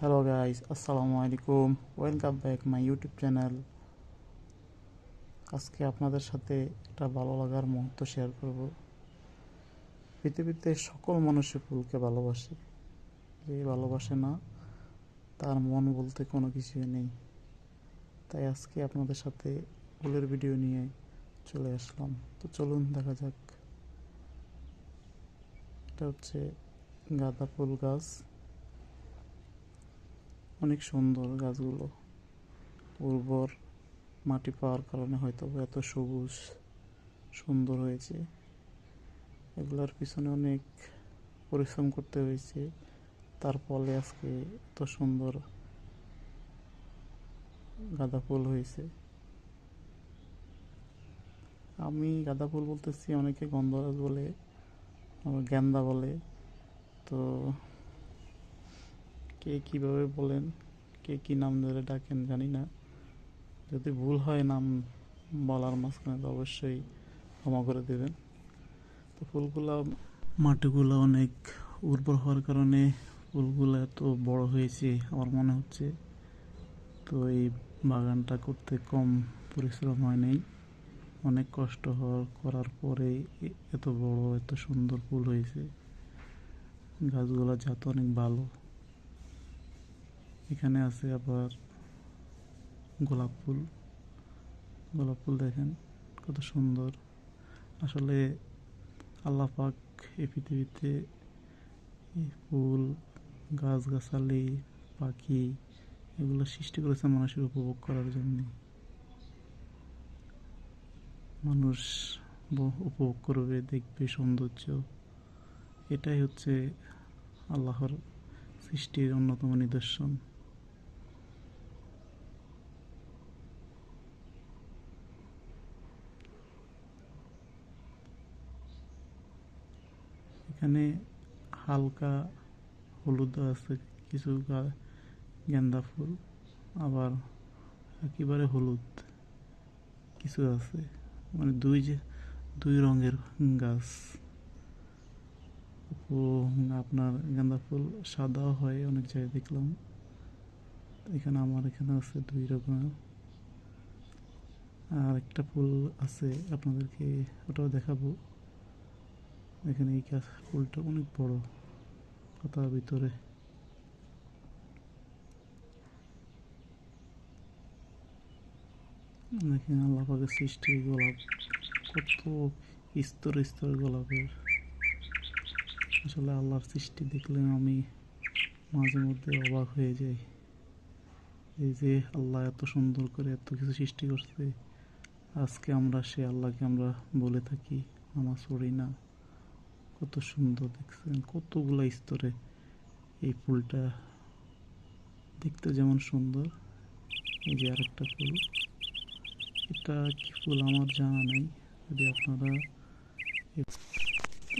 Hello guys আসসালামু আলাইকুম welcome back my YouTube channel আজকে আপনাদের সাথে একটা ভালো লাগার মুহূর্ত শেয়ার করব। পৃথিবীতে সকল মানুষই ফুলকে ভালোবাসে। যে ভালোবাসে না, তার মন বলতে কোনো কিছুই নেই। তাই আজকে আপনাদের সাথে ফুলের ভিডিও নিয়ে চলে আসলাম। তো চলুন দেখা যাক। এটা হচ্ছে গাঁদা ফুল গাছ। অনেক সুন্দর গাছগুলো। উর্বর মাটি পাওয়ার কারণে হয়তো এত সবুজ, সুন্দর হয়েছে। এগুলোর পিছনে অনেক পরিশ্রম করতে হয়েছে। তার ফলে আজকে এত সুন্দর গাঁদা ফুল হয়েছে। আমি গাঁদা ফুল বলতেছি অনেকে গন্ধরাজ বলে, আবার গেন্দা বলে। তো কে কীভাবে বলেন, কে কী নাম ধরে ডাকেন জানি না। যদি ভুল হয় নাম বলার মাঝখানে তো অবশ্যই ক্ষমা করে দেবেন। তো ফুলগুলো মাটিগুলো অনেক উর্বর হওয়ার কারণে ফুলগুলো এত বড় হয়েছে আমার মনে হচ্ছে। তো এই বাগানটা করতে কম পরিশ্রম হয় নাই। অনেক কষ্ট করার পরে এত বড়, এত সুন্দর ফুল হয়েছে। গাছগুলো জাত অনেক ভালো। এখানে আছে আবার গোলাপ ফুল। গোলাপ ফুল দেখেন, কত সুন্দর। আসলে আল্লাহ পাক এই পৃথিবীতে ফুল, গাছগাছালি, পাখি এগুলো সৃষ্টি করেছে মানুষের উপভোগ করার জন্য। মানুষ উপভোগ করবে, দেখবে সৌন্দর্য। এটাই হচ্ছে আল্লাহর সৃষ্টির অন্যতম নিদর্শন। এখানে হালকা হলুদ আছে, কিছু গেন্দা ফুল, আবার একেবারে হলুদ কিছু আছে। মানে দুই যে, দুই রঙের গাছ। ও, আপনার গাঁদা ফুল সাদাও হয়, অনেক জায়গায় দেখলাম। এখানে আমার এখানে আছে দুই রকমের। আর একটা ফুল আছে আপনাদেরকে ওটাও দেখাবো। এখানে এই গাছ ফুলটা অনেক বড়। পাতার ভিতরে। এখানে আল্লাহ পাকের সৃষ্টি গোলাপ। কত স্তর স্তর গোলাপের। আসলে আল্লাহর সৃষ্টি দেখলে আমি মাঝে মধ্যে অবাক হয়ে যাই। এই যে আল্লাহ এত সুন্দর করে এত কিছু সৃষ্টি করছে। আজকে আমরা সে আল্লাহকে আমরা বলে থাকি, নামাজ পড়ি না। কত সুন্দর দেখছেন, কতগুলো স্তরে এই ফুলটা দেখতে যেমন সুন্দর। এই যে আরেকটা ফুল। এটা কি ফুল আমার জানা নেই, যদি আপনারা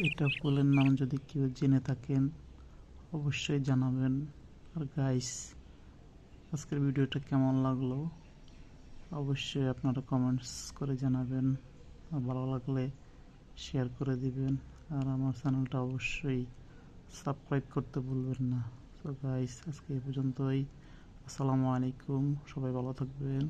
এটা ফুলের নাম যদি কেউ জেনে থাকেন, অবশ্যই জানাবেন। আর গাইস আজকের ভিডিওটা কেমন লাগল? অবশ্যই আপনারা কমেন্টস করে জানাবেন। আর ভালো লাগলে শেয়ার করে দিবেন। আর আমার চ্যানেলটা অবশ্যই সাবস্ক্রাইব করতে ভুলবেন না। তো গাইস আজকে এই পর্যন্তই। আসসালামু আলাইকুম। সবাই ভালো থাকবেন।